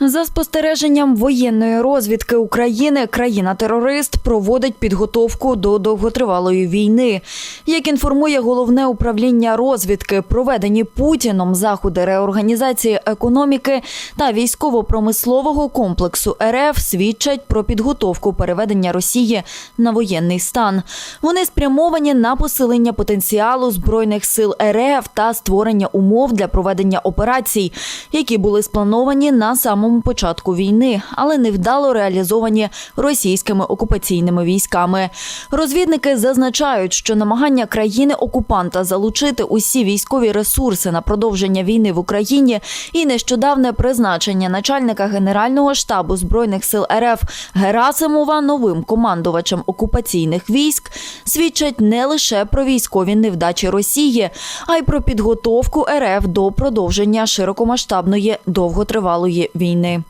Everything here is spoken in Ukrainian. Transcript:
За спостереженням воєнної розвідки України, країна-терорист проводить підготовку до довготривалої війни. Як інформує головне управління розвідки, проведені Путіном заходи реорганізації економіки та військово-промислового комплексу РФ свідчать про підготовку переведення Росії на воєнний стан. Вони спрямовані на посилення потенціалу збройних сил РФ та створення умов для проведення операцій, які були сплановані на самому початку війни, але невдало реалізовані російськими окупаційними військами. Розвідники зазначають, що намагання країни-окупанта залучити усі військові ресурси на продовження війни в Україні і нещодавне призначення начальника Генерального штабу збройних сил РФ Герасимова новим командувачем окупаційних військ свідчать не лише про військові невдачі Росії, а й про підготовку РФ до продовження широкомасштабної довготривалої війни.